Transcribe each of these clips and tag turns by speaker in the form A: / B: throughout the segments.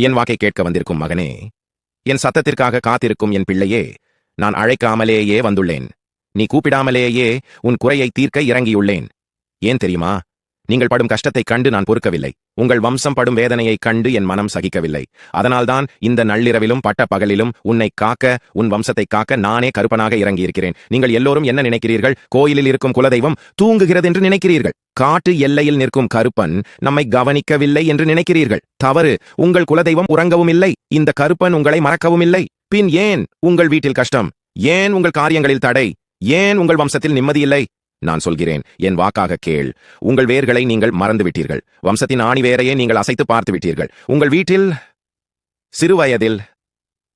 A: என் வாக்கை கேட்க வந்திருக்கும் மகனே என் சத்தத்திற்காக காத்திருக்கும் என் பிள்ளையே நான் அழைக்காமலேயே வந்துள்ளேன். நீ கூப்பிடாமலேயே உன் குறையை தீர்க்க இறங்கியுள்ளேன். ஏன் தெரியுமா? நீங்கள் படும் கஷ்டத்தைக் கண்டு நான் பொறுக்கவில்லை. உங்கள் வம்சம் படும் வேதனையைக் கண்டு என் மனம் சகிக்கவில்லை. அதனால்தான் இந்த நள்ளிரவிலும் பட்ட பகலிலும் உன்னை காக்க உன் வம்சத்தைக் காக்க நானே கருப்பனாக இறங்கியிருக்கிறேன். நீங்கள் எல்லோரும் என்ன நினைக்கிறீர்கள்? கோயிலில் இருக்கும் குலதெய்வம் தூங்குகிறது என்று நினைக்கிறீர்கள். காட்டு எல்லையில் நிற்கும் கருப்பன் நம்மை கவனிக்கவில்லை என்று நினைக்கிறீர்கள். தவறு. உங்கள் குலதெய்வம் உறங்கவும் இல்லை இந்த கருப்பன் உங்களை மறக்கவும் இல்லை பின் ஏன் உங்கள் வீட்டில் கஷ்டம்? ஏன் உங்கள் காரியங்களில் தடை? ஏன் உங்கள் வம்சத்தில் நிம்மதியில்லை நான் சொல்கிறேன் என் வாக்காக கேள். உங்கள் வேர்களை நீங்கள் மறந்துவிட்டீர்கள். வம்சத்தின் ஆணி வேரையே நீங்கள் அசைத்து பார்த்து விட்டீர்கள் உங்கள் வீட்டில் சிறுவயதில்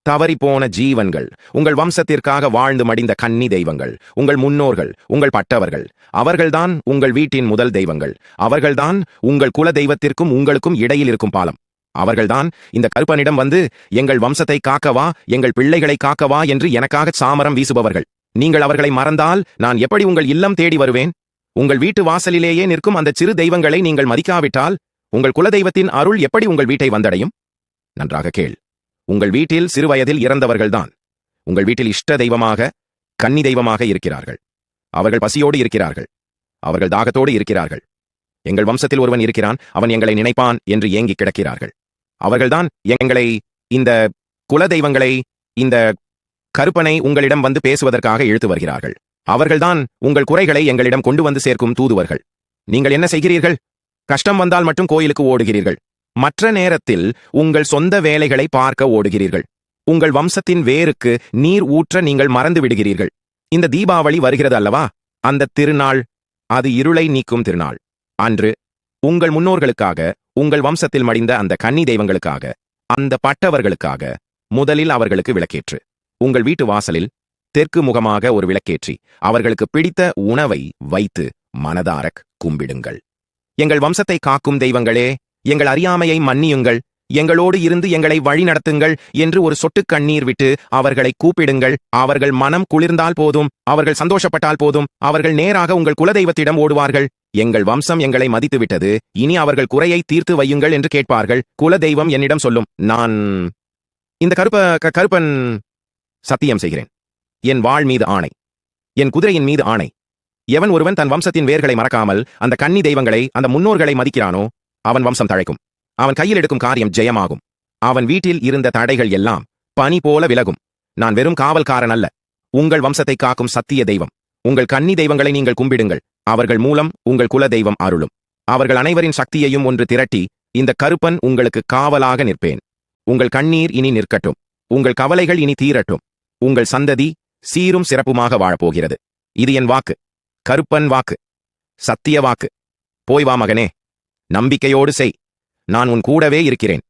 A: தவறிப்போன ஜீவன்கள் உங்கள் வம்சத்திற்காக வாழ்ந்து மடிந்த கன்னி தெய்வங்கள் உங்கள் முன்னோர்கள் உங்கள் பட்டவர்கள் அவர்கள்தான் உங்கள் வீட்டின் முதல் தெய்வங்கள் அவர்கள்தான் உங்கள் குல தெய்வத்திற்கும் உங்களுக்கும் இடையில் இருக்கும் பாலம். அவர்கள்தான் இந்த கருப்பனிடம் வந்து எங்கள் வம்சத்தை காக்கவா எங்கள் பிள்ளைகளை காக்கவா என்று எனக்காக சாமரம் வீசுபவர்கள். நீங்கள் அவர்களை மறந்தால் நான் எப்படி உங்கள் இல்லம் தேடி வருவேன்? உங்கள் வீட்டு வாசலிலேயே நிற்கும் அந்த சிறு தெய்வங்களை நீங்கள் மதிக்காவிட்டால் உங்கள் குலதெய்வத்தின் அருள் எப்படி உங்கள் வீட்டை வந்தடையும்? நன்றாக கேள். உங்கள் வீட்டில் சிறுவயதில் இறந்தவர்கள்தான். உங்கள் வீட்டில் இஷ்ட தெய்வமாக கன்னி தெய்வமாக இருக்கிறார்கள். அவர்கள் பசியோடு இருக்கிறார்கள். அவர்கள் தாகத்தோடு இருக்கிறார்கள். எங்கள் வம்சத்தில் ஒருவன் இருக்கிறான் அவன் எங்களை நினைப்பான் என்று ஏங்கி கிடக்கிறார்கள். அவர்கள்தான் எங்களை இந்த குலதெய்வங்களை இந்த கருப்பனை உங்களிடம் வந்து பேசுவதற்காக இழுத்து வருகிறார்கள். அவர்கள்தான் உங்கள் குறைகளை எங்களிடம் கொண்டு வந்து சேர்க்கும் தூதுவர்கள். நீங்கள் என்ன செய்கிறீர்கள்? கஷ்டம் வந்தால் மட்டும் கோயிலுக்கு ஓடுகிறீர்கள். மற்ற நேரத்தில் உங்கள் சொந்த வேலைகளை பார்க்க ஓடுகிறீர்கள். உங்கள் வம்சத்தின் வேருக்கு நீர் ஊற்ற நீங்கள் மறந்து விடுகிறீர்கள். இந்த தீபாவளி வருகிறது அல்லவா? அந்த திருநாள் அது இருளை நீக்கும் திருநாள். அன்று உங்கள் முன்னோர்களுக்காக உங்கள் வம்சத்தில் மடிந்த அந்த கன்னி தெய்வங்களுக்காக அந்த பட்டவர்களுக்காக முதலில் அவர்களுக்கு விளக்கேற்று. உங்கள் வீட்டு வாசலில் தெற்கு முகமாக ஒரு விளக்கேற்றி அவர்களுக்கு பிடித்த உணவை வைத்து மனதாரக் கும்பிடுங்கள். எங்கள் வம்சத்தை காக்கும் தெய்வங்களே எங்கள் அறியாமையை மன்னியுங்கள் எங்களோடு இருந்து எங்களை வழிநடத்துங்கள் என்று ஒரு சொட்டு கண்ணீர் விட்டு அவர்களை கூப்பிடுங்கள். அவர்கள் மனம் குளிர்ந்தால் போதும் அவர்கள் சந்தோஷப்பட்டால் போதும் அவர்கள் நேராக உங்கள் குலதெய்வத்திடம் ஓடுவார்கள். எங்கள் வம்சம் எங்களை மதித்துவிட்டது இனி அவர்கள் குறையை தீர்த்து வையுங்கள் என்று கேட்பார்கள். குலதெய்வம் என்னிடம் சொல்லும் நான் இந்த கருப்ப க- கருப்பன் சத்தியம் செய்கிறேன். என் வாழ் மீது ஆணை. என் குதிரையின் மீது ஆணை. எவன் ஒருவன் தன் வம்சத்தின் வேர்களை மறக்காமல் அந்த கன்னி தெய்வங்களை அந்த முன்னோர்களை மதிக்கிறானோ அவன் வம்சம் தழைக்கும். அவன் கையில் எடுக்கும் காரியம் ஜெயமாகும். அவன் வீட்டில் இருந்த தடைகள் எல்லாம் பனி போல விலகும். நான் வெறும் காவல்காரன் அல்ல. உங்கள் வம்சத்தை காக்கும் சத்திய தெய்வம். உங்கள் கன்னி தெய்வங்களை நீங்கள் கும்பிடுங்கள். அவர்கள் மூலம் உங்கள் குல தெய்வம் அருளும். அவர்கள் அனைவரின் சக்தியையும் ஒன்று திரட்டி இந்த கருப்பன் உங்களுக்கு காவலாக நிற்பேன். உங்கள் கண்ணீர் இனி நிற்கட்டும். உங்கள் கவலைகள் இனி தீரட்டும். உங்கள் சந்ததி சீரும் சிறப்புமாக வாழப்போகிறது. இது என் வாக்கு. கருப்பன் வாக்கு. சத்திய வாக்கு. போய் வா மகனே. நம்பிக்கையோடு செய். நான் உன் கூடவே இருக்கிறேன்.